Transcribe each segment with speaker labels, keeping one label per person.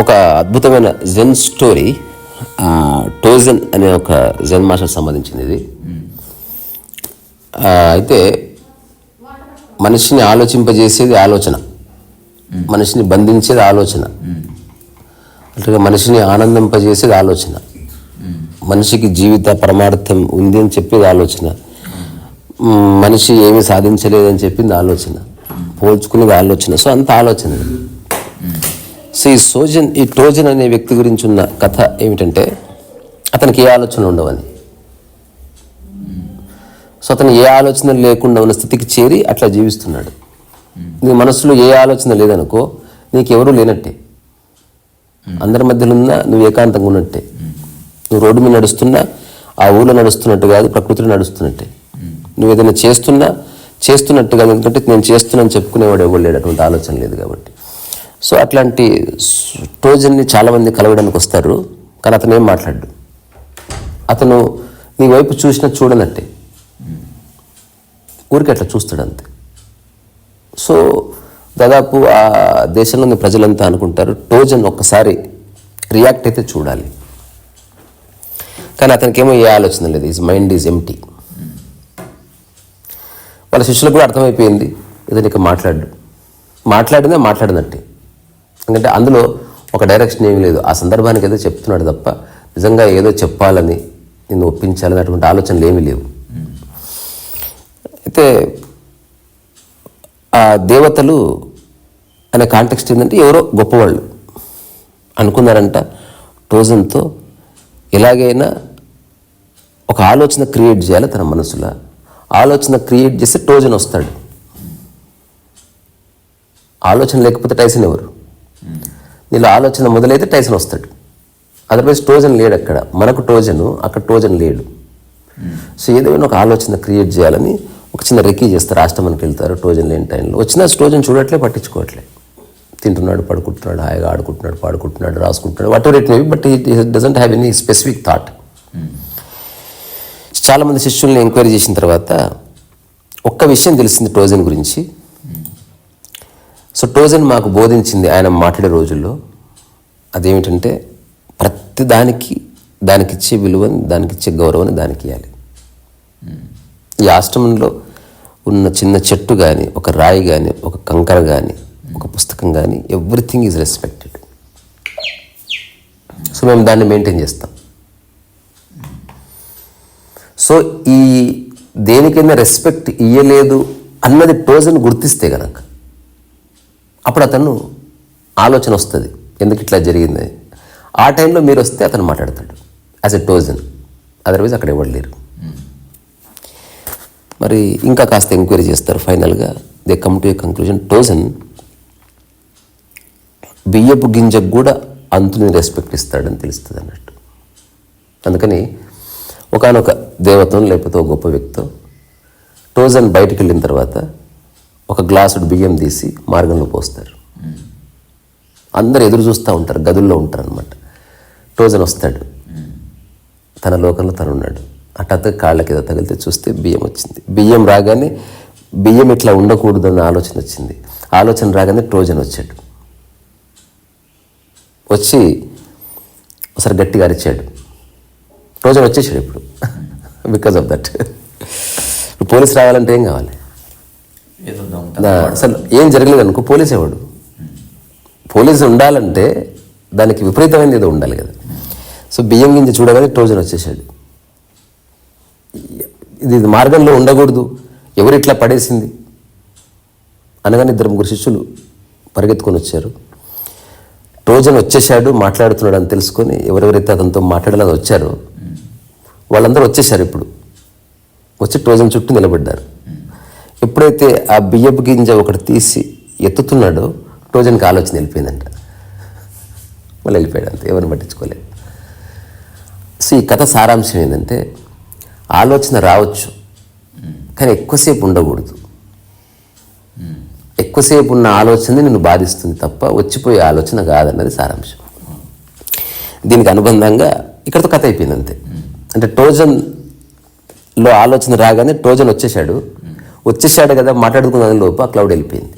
Speaker 1: ఒక అద్భుతమైన జెన్ స్టోరీ టోజెన్ టోజన్ అనే ఒక జెన్ మాస్టర్ సంబంధించింది ఇది. అయితే మనిషిని ఆలోచింపజేసేది ఆలోచన. మనిషిని బంధించేది ఆలోచన. అట్లాగే మనిషిని ఆనందింపజేసేది ఆలోచన. మనిషికి జీవిత పరమార్థం ఉంది అని చెప్పేది ఆలోచన. మనిషి ఏమీ సాధించలేదని చెప్పింది ఆలోచన. పోల్చుకునేది ఆలోచన. సో అంత ఆలోచన సో ఈ సోజన్ ఈ టోజన్ అనే వ్యక్తి గురించి ఉన్న కథ ఏమిటంటే అతనికి ఏ ఆలోచన ఉండవని. సో అతను ఏ ఆలోచన లేకుండా ఉన్న స్థితికి చేరి అట్లా జీవిస్తున్నాడు. నీ మనసులో ఏ ఆలోచన లేదనుకో నీకెవరూ లేనట్టే. అందరి మధ్యలో ఉన్నా నువ్వు ఏకాంతంగా ఉన్నట్టే. నువ్వు రోడ్డు మీద నడుస్తున్నా ఆ ఊళ్ళో నడుస్తున్నట్టు కాదు ప్రకృతిలో నడుస్తున్నట్టే. నువ్వు ఏదైనా చేస్తున్నా చేస్తున్నట్టు కాదు ఎందుకంటే నేను చేస్తున్నాను చెప్పుకునేవాడు ఎవరు లేడు అటువంటి ఆలోచన లేదు కాబట్టి. సో అట్లాంటి స్- టోజన్ని చాలామంది కలవడానికి వస్తారు. కానీ అతను ఏం మాట్లాడు అతను నీ వైపు చూసినా చూడనట్టే. ఊరికి అట్లా చూస్తాడు అంతే. సో దాదాపు ఆ దేశంలోని ప్రజలంతా అనుకుంటారు టోజన్ ఒక్కసారి రియాక్ట్ అయితే చూడాలి. కానీ అతనికి ఏమో ఏ ఆలోచన లేదు. ఈజ్ మైండ్ ఈజ్ ఎంటీ వాళ్ళ శిష్యులకు కూడా అర్థమైపోయింది. ఇతను ఇక మాట్లాడు. మాట్లాడినా మాట్లాడినట్టే. ఎందుకంటే అందులో ఒక డైరెక్షన్ ఏమీ లేదు. ఆ సందర్భానికి ఏదో చెప్తున్నాడు తప్ప నిజంగా ఏదో చెప్పాలని నిన్ను ఒప్పించాలని అటువంటి ఆలోచనలు ఏమీ లేవు. అయితే ఆ దేవతలు అనే కాంటెక్స్ట్ ఏంటంటే ఎవరో గొప్పవాళ్ళు అనుకున్నారంట టోజన్తో ఎలాగైనా ఒక ఆలోచన క్రియేట్ చేయాలి తన మనసులో. ఆలోచన క్రియేట్ చేస్తే టోజన్ వస్తాడు. ఆలోచన లేకపోతే టైసన్ ఎవరు? నీలో ఆలోచన మొదలైతే టైసన్ వస్తాడు. అదర్వైజ్ టోజన్ లేడు అక్కడ. మనకు టోజను అక్కడ టోజన్ లేడు. సో ఏదైనా ఒక ఆలోచన క్రియేట్ చేయాలని ఒక చిన్న రెక్కీ చేస్తారు ఆశ్రమానికి వెళ్తారు టోజన్ లేని టైంలో. వచ్చిన టోజన్ చూడట్లే పట్టించుకోవట్లే. తింటున్నాడు పడుకుంటున్నాడు హాయిగా ఆడుకుంటున్నాడు పాడుకుంటున్నాడు రాసుకుంటున్నాడు whatever it maybe but it doesn't have any specific thought చాలామంది శిష్యుల్ని ఎంక్వైరీ చేసిన తర్వాత ఒక్క విషయం తెలిసింది టోజన్ గురించి. సో టోజన్ మాకు బోధించింది ఆయన మాట్లాడే రోజుల్లో. అదేమిటంటే ప్రతి దానికి దానికిచ్చే విలువని దానికిచ్చే గౌరవాన్ని దానికి ఇవ్వాలి ఈ ఆశ్రమంలో ఉన్న చిన్న చెట్టు కానీ ఒక రాయి కానీ ఒక కంకర కానీ ఒక పుస్తకం కానీ ఎవ్రీథింగ్ ఈజ్ రెస్పెక్టెడ్. సో మేము దాన్ని మెయింటైన్ చేస్తాం. సో ఈ దేనికైనా రెస్పెక్ట్ ఇయ్యలేదు అన్నది టోజన్ గుర్తిస్తే కనుక అప్పుడు అతను ఆలోచన వస్తుంది. ఎందుకు ఇట్లా జరిగింది? ఆ టైంలో మీరు వస్తే అతను మాట్లాడతాడు. యాజ్ ఎ టోజన్ అదర్వైజ్ అక్కడ ఎవరు లేరు. మరి ఇంకా కాస్త ఎంక్వైరీ చేస్తారు ఫైనల్గా. They come to a conclusion టోజన్ బియ్యపు గింజకు కూడా అంతుని రెస్పెక్ట్ ఇస్తాడని తెలుస్తుంది అన్నట్టు. అందుకని ఒకనొక దేవతను లేకపోతే ఒక గొప్ప వ్యక్తితో టోజన్ బయటికి వెళ్ళిన తర్వాత ఒక గ్లాసుడు బియ్యం తీసి మార్గంలో పోస్తారు. అందరు ఎదురు చూస్తూ ఉంటారు గదుల్లో ఉంటారు అనమాట టోజన్ వస్తాడు. తన లోకంలో తను ఉన్నాడు హఠాత్తుగా కాళ్ళకి ఏదో తగిలితే చూస్తే బియ్యం వచ్చింది. బియ్యం రాగానే బియ్యం ఇట్లా ఉండకూడదు అన్న ఆలోచన వచ్చింది. ఆలోచన రాగానే ట్రోజన్ వచ్చాడు. వచ్చి ఒకసారి గట్టిగా అరిచాడు. ట్రోజన్ వచ్చేసాడు ఇప్పుడు. బికాజ్ ఆఫ్ దట్ ఇప్పుడు పోలీస్ రావాలంటే ఏం కావాలి? అసలు ఏం జరగలేదు అనుకో పోలీస్ ఎవడు పోలీసు ఉండాలంటే దానికి విపరీతమైనది ఏదో ఉండాలి కదా. సో బియ్యం గింజ చూడగానే ట్రోజన్ వచ్చేసాడు ఇది ఇది మార్గంలో ఉండకూడదు. ఎవరు ఇట్లా పడేసింది? అనగానే ఇద్దరు ముగ్గురు శిష్యులు పరిగెత్తుకొని వచ్చారు. ట్రోజన్ వచ్చేసాడు మాట్లాడుతున్నాడు అని తెలుసుకొని ఎవరెవరైతే అతనితో మాట్లాడాలని వచ్చారో వాళ్ళందరూ వచ్చేసారు ఇప్పుడు. వచ్చి ట్రోజన్ చుట్టూ నిలబడ్డారు. ఎప్పుడైతే ఆ బియ్యపు గింజ ఒకటి తీసి ఎత్తుతున్నాడో ట్రోజన్కి ఆలోచన వెళ్ళిపోయిందంట. మళ్ళీ వెళ్ళిపోయాడు అంతే ఎవరిని పట్టించుకోలేదు. సో ఈ కథ సారాంశం ఏంటంటే ఆలోచన రావచ్చు కానీ ఎక్కువసేపు ఉండకూడదు. ఎక్కువసేపు ఉన్న ఆలోచనని నిన్ను బాధిస్తుంది తప్ప వచ్చిపోయే ఆలోచన కాదన్నది సారాంశం. దీనికి అనుబంధంగా ఇక్కడతో కథ అయిపోయింది అంతే. అంటే ట్రోజన్లో ఆలోచన రాగానే ట్రోజన్ వచ్చేసాడు వచ్చేసాడు కదా మాట్లాడుకున్న లోపు ఆ క్లౌడ్ వెళ్ళిపోయింది.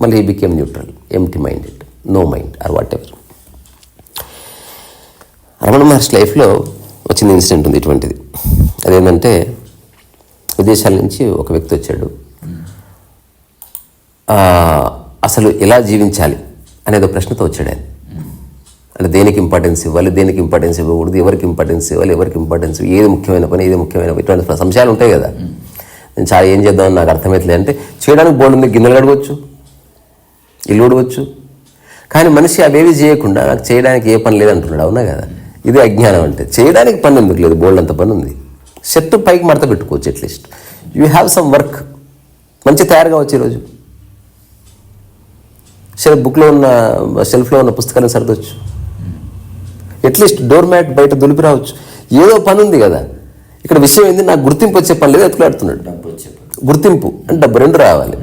Speaker 1: మళ్ళీ ఈ became neutral empty minded no mind or whatever Ramana Maharshi లైఫ్లో వచ్చిన ఇన్సిడెంట్ ఉంది ఇటువంటిది. అదేంటంటే విదేశాల నుంచి ఒక వ్యక్తి వచ్చాడు. అసలు ఎలా జీవించాలి అనేది ప్రశ్నతో వచ్చాడు ఆయన. అంటే దేనికి ఇంపార్టెన్స్ ఇవ్వాలి దేనికి ఇంపార్టెన్స్ ఇవ్వకూడదు ఎవరికి ఇంపార్టెన్స్ ఇవ్వాలి ఎవరికి ఇంపార్టెన్స్ ఏది ముఖ్యమైన పని ఏది ముఖ్యమైన ఇటువంటి సంశయాలు ఉంటాయి కదా. నేను చాలా ఏం చేద్దామని నాకు అర్థమవుతలేదు అంటే చేయడానికి బోర్డు ఉంది గిన్నెలు కడగవచ్చు ఇల్లు ఊడవచ్చు కానీ మనిషి అవేవి చేయకుండా నాకు చేయడానికి ఏ పని లేదంటున్నాడు. అవునా కదా? ఇది అజ్ఞానం అంటే. చేయడానికి పని ఎందుకు లేదు? బోల్డ్ అంత పని ఉంది. షర్ట్ పైకి మడత పెట్టుకోవచ్చు at least you have some work మంచి తయారుగా వచ్చే ఈరోజు సరే బుక్లో ఉన్న షెల్ఫ్లో ఉన్న పుస్తకాలను సర్దొచ్చు. అట్లీస్ట్ డోర్ మ్యాట్ బయట దులిపి రావచ్చు. ఏదో పని ఉంది కదా? ఇక్కడ విషయం ఏంది? నాకు గుర్తింపు వచ్చే పని లేదు ఎత్తులాడుతున్నాడు
Speaker 2: డబ్బు
Speaker 1: గుర్తింపు అంటే డబ్బు రెండు రావాలి.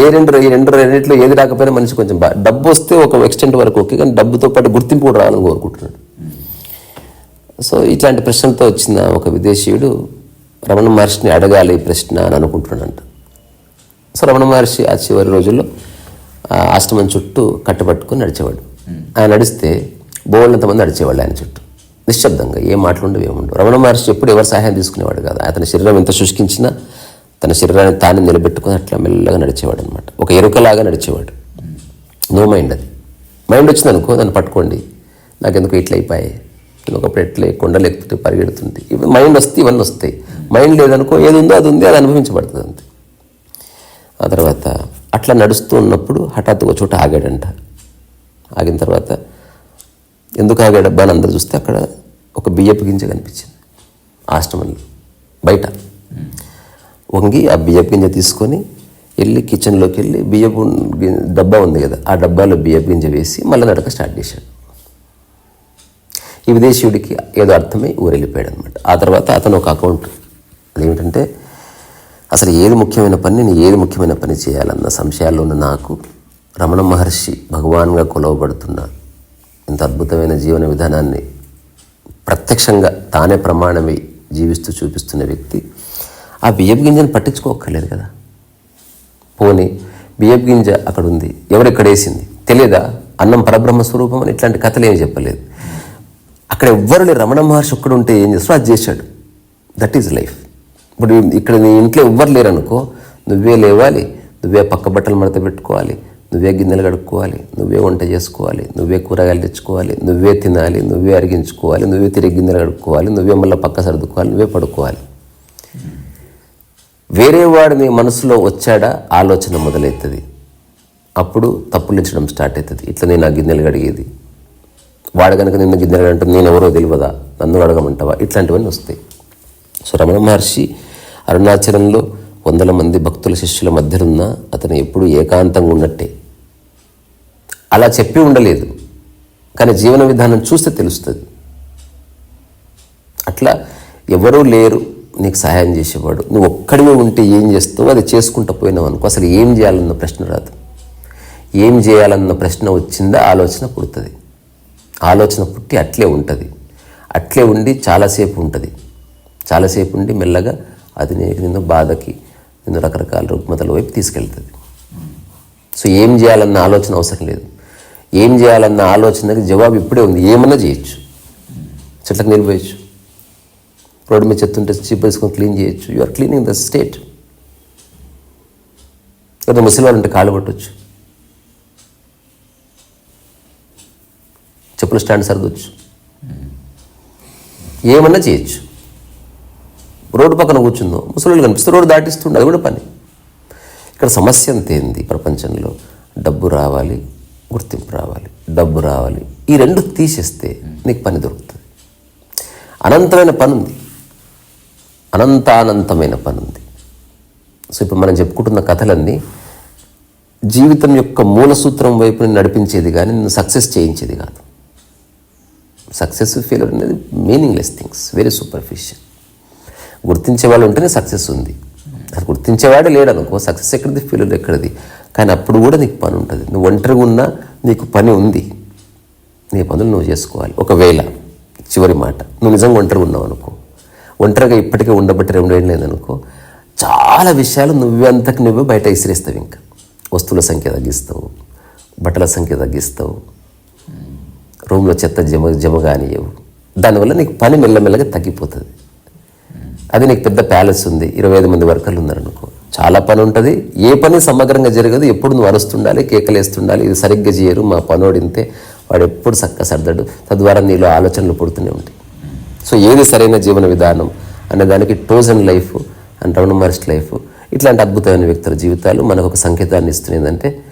Speaker 1: ఏ రెండు ఈ రెండు రెండింటిలో ఏది రాకపోయినా మనిషి కొంచెం బాగా డబ్బు వస్తే ఒక ఎక్స్టెంట్ వరకు ఓకే కానీ డబ్బుతో పాటు గుర్తింపు కూడా రావాలని కోరుకుంటున్నాడు. సో ఇట్లాంటి ప్రశ్నలతో వచ్చిన ఒక విదేశీయుడు రమణ మహర్షిని అడగాలి ఈ ప్రశ్న అని అనుకుంటున్నాడంట. సో రమణ మహర్షి ఆ చివరి రోజుల్లో ఆ ఆశ్రమం చుట్టూ కట్టబట్టుకుని నడిచేవాడు. ఆయన నడిస్తే బోళ్ళంతమంది నడిచేవాళ్ళు ఆయన చుట్టూ. నిశ్శబ్దంగా ఏ మాటలు ఉండవు ఏముండవు. రమణ మహర్షి ఎప్పుడు ఎవరి సహాయం తీసుకునేవాడు కాదు. అతని శరీరం ఎంత శుష్కించినా తన శరీరాన్ని తాను నిలబెట్టుకుని అట్లా మెల్లగా నడిచేవాడు అనమాట ఒక ఎరుకలాగా నడిచేవాడు. నో మైండ్ అది. మైండ్ వచ్చింది అనుకో దాన్ని పట్టుకోండి. నాకెందుకు ఇట్లా అయిపోయాయి. నేను ఒకప్పుడు ఎట్లే కొండలు ఎక్కుతుంటే పరిగెడుతుంది ఇప్పుడు మైండ్ వస్తే ఇవన్నీ వస్తాయి. మైండ్ లేదనుకో ఏది ఉందో అది ఉంది అది అనుభవించబడుతుంది అంతే. ఆ తర్వాత అట్లా నడుస్తూ ఉన్నప్పుడు హఠాత్తుగా ఒక చోట ఆగాడంట. ఆగిన తర్వాత ఎందుకు ఆగాడబ్బా అని అందరు చూస్తే అక్కడ ఒక బియ్యపు గింజ కనిపించింది. ఆశ్రమంలో. బయట. వంగి ఆ బియ్యపు గింజ తీసుకొని వెళ్ళి కిచెన్లోకి వెళ్ళి బియ్యపు డబ్బా ఉంది కదా ఆ డబ్బాలో బియ్యపు గింజ వేసి మళ్ళీ నడక స్టార్ట్ చేశాడు. ఈ విదేశీయుడికి ఏదో అర్థమై ఊరెళ్ళిపోయాడు అనమాట ఆ తర్వాత అతను ఒక అకౌంట్ అదేమిటంటే అసలు ఏది ముఖ్యమైన పని? నేను ఏది ముఖ్యమైన పని చేయాలన్న సంశయాల్లో ఉన్న నాకు రమణ మహర్షి భగవాన్గా కొలవబడుతున్న ఇంత అద్భుతమైన జీవన విధానాన్ని ప్రత్యక్షంగా తానే ప్రమాణమై జీవిస్తూ చూపిస్తున్న వ్యక్తి ఆ బియ్యపు గింజను పట్టించుకోక్కర్లేదు కదా. పోనీ బియ్యపు గింజ అక్కడ ఉంది ఎవరు ఇక్కడ వేసింది తెలియదా అన్నం పరబ్రహ్మ స్వరూపం అని ఇట్లాంటి కథలు ఏమి చెప్పలేదు. అక్కడ ఎవ్వరు లేరు రమణ మహర్షి ఒక్కడు ఉంటే ఏం చేస్తాడు? అది చేశాడు. దట్ ఈజ్ లైఫ్ ఇప్పుడు ఇక్కడ నీ ఇంట్లో ఎవ్వరు లేరనుకో నువ్వే లేవాలి నువ్వే పక్క బట్టలు మడత పెట్టుకోవాలి నువ్వే గిన్నెలు కడుక్కోవాలి నువ్వే వంట చేసుకోవాలి నువ్వే కూరగాయలు తెచ్చుకోవాలి నువ్వే తినాలి నువ్వే అరిగించుకోవాలి నువ్వే తిరిగి గిన్నెలు కడుక్కోవాలి నువ్వే మళ్ళీ పక్క సర్దుకోవాలి నువ్వే పడుకోవాలి. వేరే వాడిని మనసులో వచ్చాడా? ఆలోచన మొదలవుతుంది అప్పుడు తప్పులించడం స్టార్ట్ అవుతుంది ఇట్లా నేను ఆ గిన్నెలు కడిగేది. వాడు కనుక నిన్న గిన్నెలు అంటే నేను ఎవరో తెలియదా నన్ను అడగమంటావా? ఇట్లాంటివన్నీ వస్తాయి. సో రమణ మహర్షి అరుణాచలంలో వందల మంది భక్తుల శిష్యుల మధ్యనున్న అతను ఎప్పుడు ఏకాంతంగా ఉన్నట్టే. అలా చెప్పి ఉండలేదు. కానీ జీవన విధానం చూస్తే తెలుస్తుంది. అట్లా ఎవరూ లేరు. నీకు సహాయం చేసేవాడు. నువ్వు ఒక్కడివే ఉంటే ఏం చేస్తావు అది చేసుకుంటూ పోయినావు అనుకో. అసలు ఏం చేయాలన్న ప్రశ్న రాదు. ఏం చేయాలన్న ప్రశ్న వచ్చిందా ఆలోచన పుడుతుంది. ఆలోచన పుట్టి అట్లే ఉంటుంది. అట్లే ఉండి చాలాసేపు ఉంటుంది. చాలాసేపు ఉండి మెల్లగా అది నీకు నిన్ను బాధకి నిన్ను రకరకాల రుగ్మతల వైపు తీసుకెళ్తుంది. సో ఏం చేయాలన్న ఆలోచన అవసరం లేదు. ఏం చేయాలన్న ఆలోచనకి జవాబు ఇప్పుడే ఉంది. ఏమన్నా చేయొచ్చు. చెట్లకు నిలిపోయచ్చు రోడ్డు మీద చెత్తుంటే చీప్ వేసుకొని క్లీన్ చేయొచ్చు. You are cleaning the state లేదా ముసలి వాళ్ళు ఉంటే కాళ్ళు పట్టవచ్చు చెప్పుల స్టాండ్ సర్దొచ్చు. ఏమన్నా చేయొచ్చు. రోడ్డు పక్కన కూర్చుందో. ముసలి కనిపిస్తే రోడ్డు దాటిస్తుండే. అది కూడా పని. ఇక్కడ సమస్య అంతేంది ప్రపంచంలో? డబ్బు రావాలి గుర్తింపు రావాలి డబ్బు రావాలి. ఈ రెండు తీసేస్తే నీకు పని దొరుకుతుంది. అనంతమైన పని ఉంది అనంతానంతమైన పని ఉంది సో ఇప్పుడు మనం చెప్పుకుంటున్న కథలన్నీ జీవితం యొక్క మూల సూత్రం వైపు నడిపించేది కానీ నిన్ను సక్సెస్ చేయించేది కాదు. సక్సెస్ ఫెయిల్యూర్ అనేది మీనింగ్లెస్ థింగ్స్ వెరీ సూపర్ఫిషియల్. గుర్తించే వాళ్ళు ఉంటేనే సక్సెస్ ఉంది. అది గుర్తించేవాడే లేడు అనుకో సక్సెస్ ఎక్కడిది ఫెయిల్యూర్ ఎక్కడిది? కానీ అప్పుడు కూడా నీకు పని ఉంటుంది. నువ్వు ఒంటరిగా ఉన్నా నీకు పని ఉంది. నీ పనులు నువ్వు చేసుకోవాలి. ఒకవేళ చివరి మాట నువ్వు నిజంగా ఒంటరిగా ఉన్నావు అనుకో. ఒంటరిగా ఇప్పటికే ఉండబట్టి రెండు ఏళ్ళు లేదనుకో చాలా విషయాలు నువ్వే అంతకు నువ్వే బయట విసిరేస్తావు ఇంకా. వస్తువుల సంఖ్య తగ్గిస్తావు బట్టల సంఖ్య తగ్గిస్తావు రూమ్లో చెత్త జమ జమ కానియవు దానివల్ల నీకు పని మెల్లమెల్లగా తగ్గిపోతుంది. అది నీకు పెద్ద ప్యాలెస్ ఉంది. ఇరవై ఐదు మంది వర్కర్లు ఉన్నారనుకో చాలా పని ఉంటుంది. ఏ పని సమగ్రంగా జరగదు. ఎప్పుడు నువ్వు అరుస్తుండాలి కేకలేస్తుండాలి ఇది సరిగ్గా చేయరు. మా పనోడింతే వాడు ఎప్పుడు చక్క సర్దడు. తద్వారా నీలో ఆలోచనలు పుడుతూనే ఉంటాయి. సో ఏది సరైన జీవన విధానం అనే దానికి టోజన్ లైఫ్ అండ్ రౌండ్ లైఫ్ ఇట్లాంటి అద్భుతమైన వ్యక్తుల జీవితాలు మనకు ఒక సంకేతాన్ని ఇస్తుంది ఏంటంటే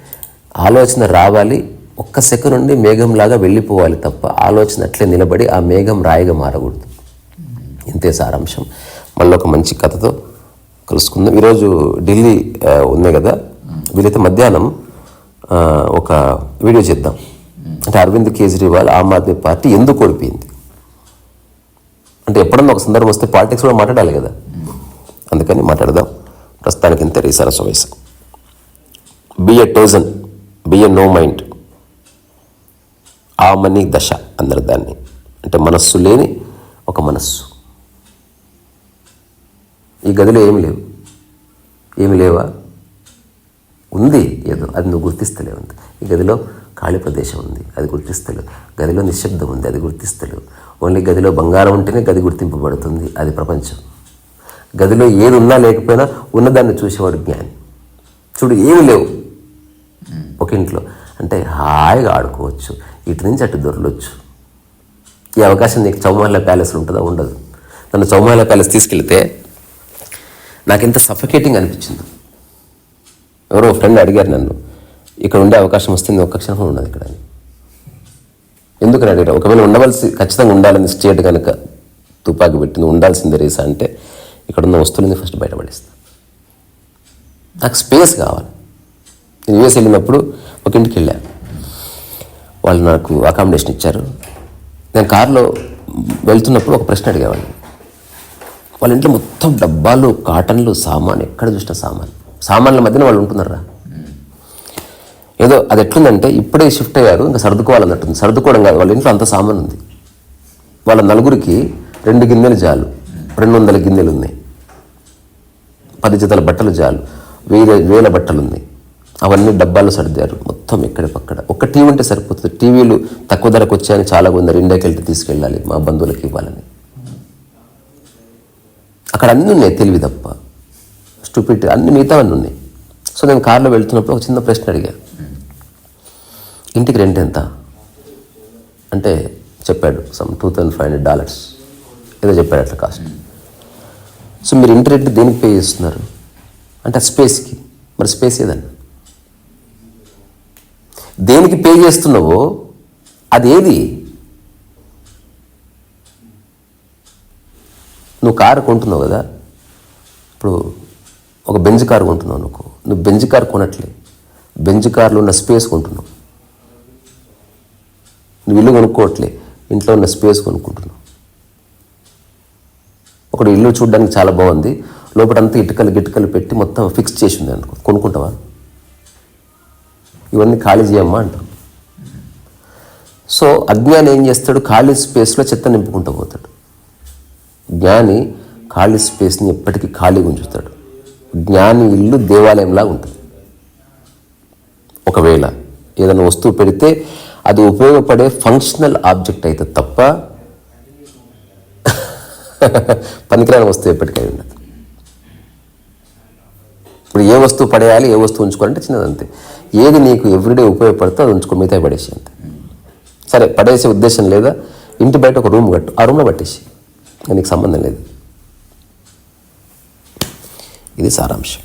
Speaker 1: ఆలోచన రావాలి ఒక్క సెకండ్ నుండి మేఘంలాగా వెళ్ళిపోవాలి తప్ప ఆలోచన అట్లే నిలబడి ఆ మేఘం రాయిగా మారకూడదు. ఇంతే సారాంశం. మళ్ళీ ఒక మంచి కథతో కలుసుకుందాం. ఈరోజు ఢిల్లీ ఉంది కదా? వీలైతే మధ్యాహ్నం ఒక వీడియో చేద్దాం. అంటే అరవింద్ కేజ్రీవాల్ ఆమ్ ఆద్మీ పార్టీ ఎందుకు ఓడిపోయింది? అంటే ఎప్పుడన్నా ఒక సందర్భం వస్తే పాలిటిక్స్ కూడా మాట్లాడాలి కదా. అందుకని మాట్లాడదాం. ప్రస్తుతానికి ఇంత రీసరస వయసు బిఏ టోజన్ బిఏ నో మైండ్ ఆ మనీ దశ అందరు దాన్ని. అంటే మనస్సు లేని ఒక మనస్సు. ఈ గదిలో ఏమి లేవు. ఏమి లేవా? ఉంది. లేదు. అది నువ్వు గుర్తిస్తలేవు ఈ గదిలో ఖాళీ ప్రదేశం ఉంది. అది గుర్తిస్తలేవు. గదిలో నిశ్శబ్దం ఉంది. అది గుర్తిస్తలేవు. ఓన్లీ గదిలో బంగారం ఉంటేనే గది గుర్తింపబడుతుంది. అది ప్రపంచం. గదిలో ఏది ఉన్నా లేకపోయినా ఉన్నదాన్ని చూసేవాడు జ్ఞాని. చూడు ఏమి లేవు. ఒక ఇంట్లో. అంటే హాయిగా ఆడుకోవచ్చు. ఇటు నుంచి అటు దొరలొచ్చు. ఈ అవకాశం నీకు చౌమహల్లా ప్యాలెస్ ఉంటుందా? ఉండదు. నన్ను చౌమహల్లా ప్యాలెస్ తీసుకెళ్తే నాకు ఎంత సఫకేటింగ్ అనిపించింది. ఎవరో ఫ్రెండ్ అడిగారు నన్ను ఇక్కడ ఉండే అవకాశం వస్తుంది ఒక్క క్షణం ఉండదు ఇక్కడ అని. ఎందుకని అడిగారు? ఒకవేళ ఉండవలసి ఖచ్చితంగా ఉండాలని స్టేట్ కనుక తుపాకి పెట్టింది ఉండాల్సింది ఉండాల్సిందే అంటే ఇక్కడ ఉన్న వస్తువులని ఫస్ట్ బయటపడేస్తా. నాకు స్పేస్ కావాలి. నేను యూఎస్ వెళ్ళినప్పుడు ఒక ఇంటికి వెళ్ళాను వాళ్ళు నాకు అకామిడేషన్ ఇచ్చారు. నేను కారులో వెళ్తున్నప్పుడు ఒక ప్రశ్న అడిగేవాడిని. వాళ్ళ ఇంట్లో మొత్తం డబ్బాలు కాటన్లు సామాన్ ఎక్కడ చూసిన సామాన్. సామాన్ల మధ్యన వాళ్ళు ఉంటున్నారా ఏదో అది ఎట్లుందంటే ఇప్పుడే షిఫ్ట్ అయ్యారు ఇంకా సర్దుకోవాలన్నట్టుంది. సర్దుకోవడం కాదు వాళ్ళ ఇంట్లో అంత సామాన్ ఉంది. వాళ్ళ నలుగురికి రెండు గిన్నెలు జాలు రెండు వందల గిన్నెలు ఉన్నాయి. పది జతల బట్టలు జాలు వేల వేల బట్టలు ఉన్నాయి. అవన్నీ డబ్బాలు సర్దారు మొత్తం ఎక్కడ పక్కడ. ఒక టీవీ ఉంటే సరిపోతుంది. టీవీలు తక్కువ ధరకు వచ్చాయని చాలా కొందరు ఇండియాకి వెళ్తే తీసుకెళ్ళాలి మా బంధువులకి ఇవ్వాలని. అక్కడ అన్నీ ఉన్నాయి తెలివి తప్ప. స్టూపిడ్ అన్ని మిగతావన్నీ ఉన్నాయి. సో నేను కార్లో వెళ్తున్నప్పుడు ఒక చిన్న ప్రశ్న అడిగా. ఇంటికి రెంట్ ఎంత? అంటే చెప్పాడు some two thousand five hundred dollars ఏదో చెప్పాడు అట్లా కాస్ట్ సో మీరు ఇంటి రెంట్ దేనికి పే చేస్తున్నారు? అంటే ఆ స్పేస్కి మరి స్పేస్ ఏదన్నా? దేనికి పే చేస్తున్నావో అది ఏది? నువ్వు కారు కొంటున్నావు కదా? ఇప్పుడు ఒక బెంజ్ కార్ కొంటున్నావు నువ్వు. నువ్వు బెంజ్ కార్ కొనట్లే. బెంజ్ కార్లో ఉన్న స్పేస్ కొంటున్నావు. నువ్వు ఇల్లు కొనుక్కోవట్లే. ఇంట్లో ఉన్న స్పేస్ కొనుక్కుంటున్నావు. ఒకడు ఇల్లు చూడడానికి చాలా బాగుంది. లోపలంతా ఇటుకలు గిటుకలు పెట్టి మొత్తం ఫిక్స్ చేసి ఉంది అనుకో. కొనుక్కుంటావా? ఇవన్నీ ఖాళీ చేయమ్మా అంటాం సో అజ్ఞాని ఏం చేస్తాడు? ఖాళీ స్పేస్లో చెత్త నింపుకుంటూ పోతాడు. జ్ఞాని ఖాళీ స్పేస్ని ఎప్పటికీ ఖాళీగా ఉంచుతాడు. జ్ఞాని ఇల్లు దేవాలయంలా ఉంటుంది. ఒకవేళ ఏదైనా వస్తువు పెడితే అది ఉపయోగపడే ఫంక్షనల్ ఆబ్జెక్ట్ అయితే తప్ప పనికిరాని వస్తువు ఎప్పటికీ ఉండదు. ఇప్పుడు ఏ వస్తువు పడేయాలి ఏ వస్తువు ఉంచుకోవాలంటే చిన్నది అంతే ఏది నీకు ఎవ్రీడే ఉపయోగపడితే అది ఉంచుకో మిగతా పడేసి అంతే. సరే పడేసే ఉద్దేశం లేదా? ఇంటి బయట ఒక రూమ్ కట్టు ఆ రూమ్లో పట్టేసి నీకు సంబంధం లేదు. ఇది సారాంశం